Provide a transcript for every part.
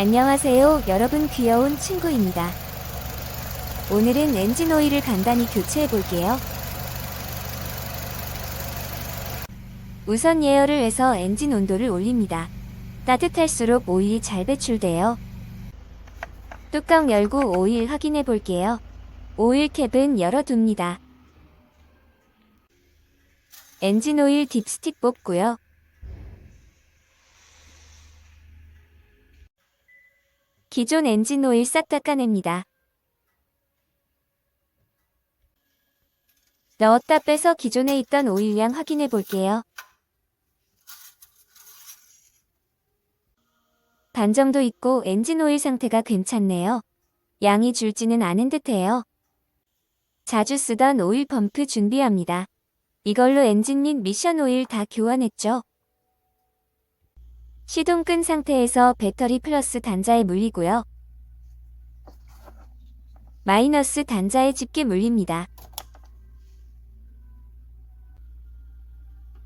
안녕하세요, 여러분 귀여운 친구입니다. 오늘은 엔진 오일을 간단히 교체해 볼게요. 우선 예열을 해서 엔진 온도를 올립니다. 따뜻할수록 오일이 잘 배출돼요. 뚜껑 열고 오일 확인해 볼게요. 오일 캡은 열어둡니다. 엔진 오일 딥스틱 뽑고요. 기존 엔진 오일 싹 닦아냅니다. 넣었다 빼서 기존에 있던 오일량 확인해 볼게요. 반 정도 있고 엔진 오일 상태가 괜찮네요. 양이 줄지는 않은 듯해요. 자주 쓰던 오일 펌프 준비합니다. 이걸로 엔진 및 미션 오일 다 교환했죠. 시동 끈 상태에서 배터리 플러스 단자에 물리고요. 마이너스 단자에 집게 물립니다.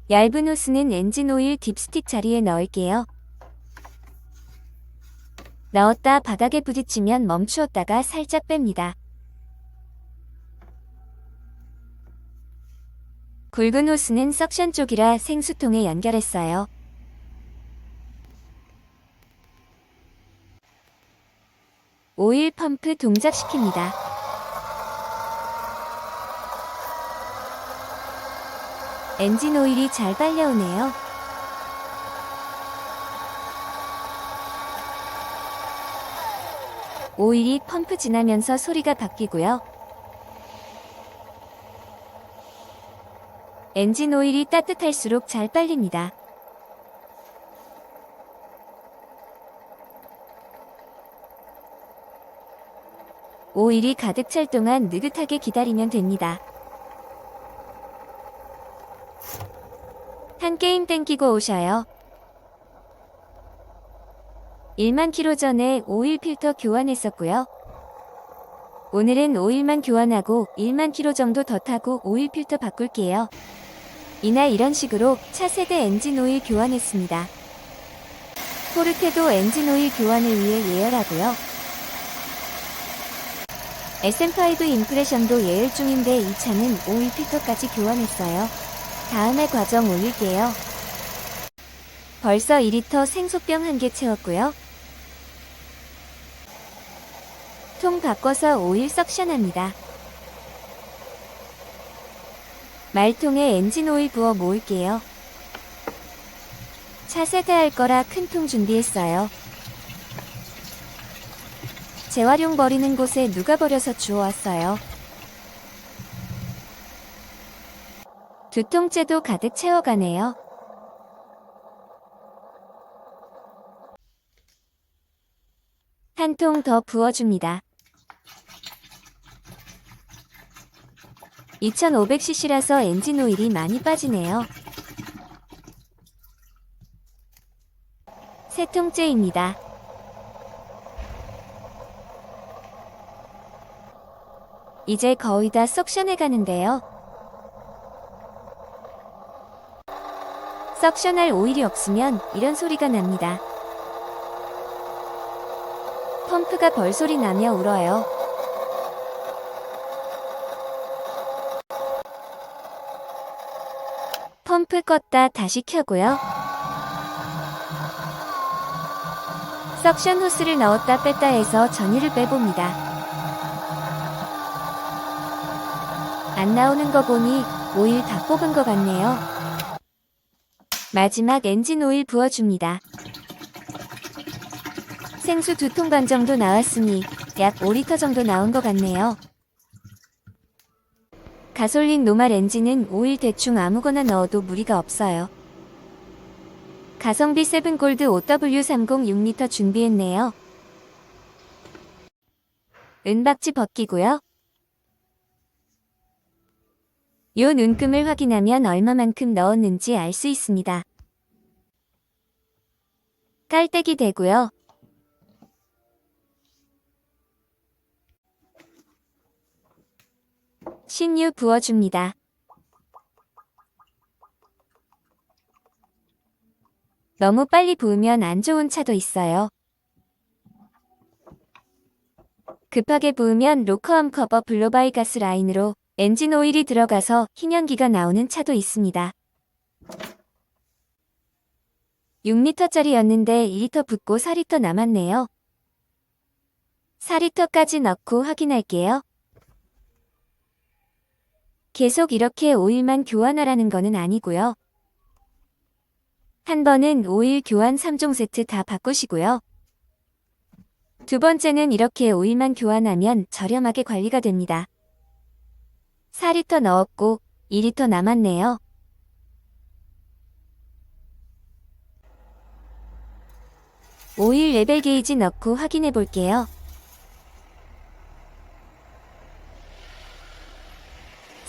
얇은 호스는 엔진 오일 딥스틱 자리에 넣을게요. 넣었다 바닥에 부딪히면 멈추었다가 살짝 뺍니다. 굵은 호스는 석션 쪽이라 생수통에 연결했어요. 오일 펌프 동작시킵니다. 엔진 오일이 잘 빨려오네요. 오일이 펌프 지나면서 소리가 바뀌고요. 엔진 오일이 따뜻할수록 잘 빨립니다. 오일이 가득 찰 동안 느긋하게 기다리면 됩니다. 한 게임 땡기고 오셔요. 1만 킬로 전에 오일 필터 교환했었고요. 오늘은 오일만 교환하고 1만 킬로 정도 더 타고 오일 필터 바꿀게요. 이날 이런 식으로 차 세대 엔진 오일 교환했습니다. 포르테도 엔진 오일 교환을 위해 예열하고요. SM5 임프레션도 예열 중인데 이 차는 오일 필터까지 교환했어요. 다음에 과정 올릴게요. 벌써 2리터 생소병 한 개 채웠고요. 통 바꿔서 오일 석션합니다. 말통에 엔진 오일 부어 모을게요. 차 세대할 거라 큰 통 준비했어요. 재활용 버리는 곳에 누가 버려서 주워왔어요. 두 통째도 가득 채워가네요. 한 통 더 부어줍니다. 2500cc라서 엔진 오일이 많이 빠지네요. 세 통째입니다. 이제 거의 다 석션해 가는데요. 석션할 오일이 없으면 이런 소리가 납니다. 펌프가 벌소리 나며 울어요. 펌프 껐다 다시 켜고요. 석션 호스를 넣었다 뺐다 해서 전유를 빼봅니다. 안 나오는 거 보니 오일 다 뽑은 것 같네요. 마지막 엔진 오일 부어줍니다. 생수 두 통 반 정도 나왔으니 약 5리터 정도 나온 것 같네요. 가솔린 노말 엔진은 오일 대충 아무거나 넣어도 무리가 없어요. 가성비 세븐골드 OW30 6리터 준비했네요. 은박지 벗기고요. 요 눈금을 확인하면 얼마만큼 넣었는지 알 수 있습니다. 깔때기 되고요. 신유 부어줍니다. 너무 빨리 부으면 안 좋은 차도 있어요. 급하게 부으면 로커암 커버 블로바이 가스 라인으로 엔진 오일이 들어가서 희년기가 나오는 차도 있습니다. 6리터짜리였는데 2리터 붓고 4리터 남았네요. 4리터까지 넣고 확인할게요. 계속 이렇게 오일만 교환하라는 거는 아니고요. 한 번은 오일 교환 3종 세트 다 바꾸시고요. 두 번째는 이렇게 오일만 교환하면 저렴하게 관리가 됩니다. 4리터 넣었고 2리터 남았네요. 오일 레벨 게이지 넣고 확인해 볼게요.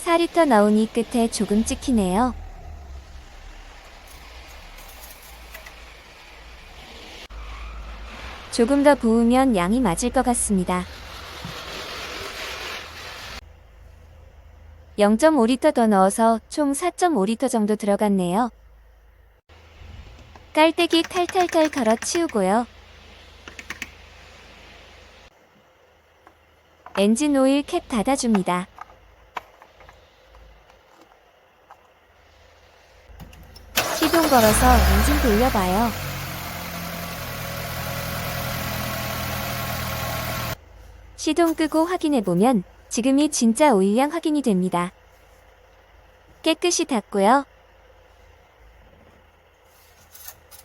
4리터 넣으니 끝에 조금 찍히네요. 조금 더 부으면 양이 맞을 것 같습니다. 0.5리터 더 넣어서 총 4.5리터 정도 들어갔네요. 깔때기 탈탈탈 걸어 치우고요. 엔진 오일 캡 닫아줍니다. 시동 걸어서 엔진 돌려봐요. 시동 끄고 확인해보면 지금이 진짜 오일량 확인이 됩니다. 깨끗이 닫고요.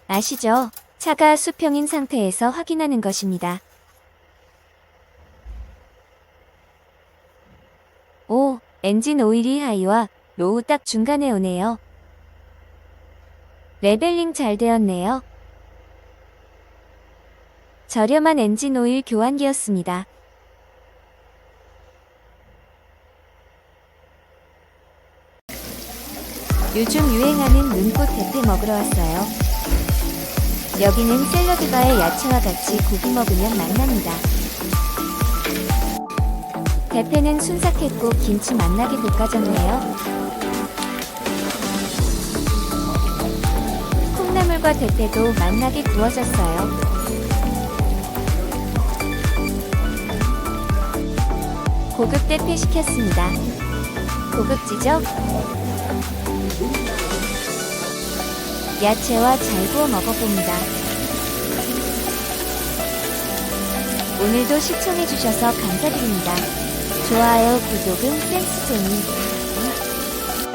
아시죠? 차가 수평인 상태에서 확인하는 것입니다. 오, 엔진 오일이 하이와 로우 딱 중간에 오네요. 레벨링 잘 되었네요. 저렴한 엔진 오일 교환기였습니다. 요즘 유행하는 눈꽃 대패 먹으러 왔어요. 여기는 샐러드바에 야채와 같이 고기 먹으면 맛납니다. 대패는 순삭했고 김치 맛나게 볶아졌네요. 콩나물과 대패도 맛나게 구워졌어요. 고급 대패 시켰습니다. 고급지죠? 야채와 잘 구워 먹어봅니다. 오늘도 시청해주셔서 감사드립니다. 좋아요, 구독은 땡스존이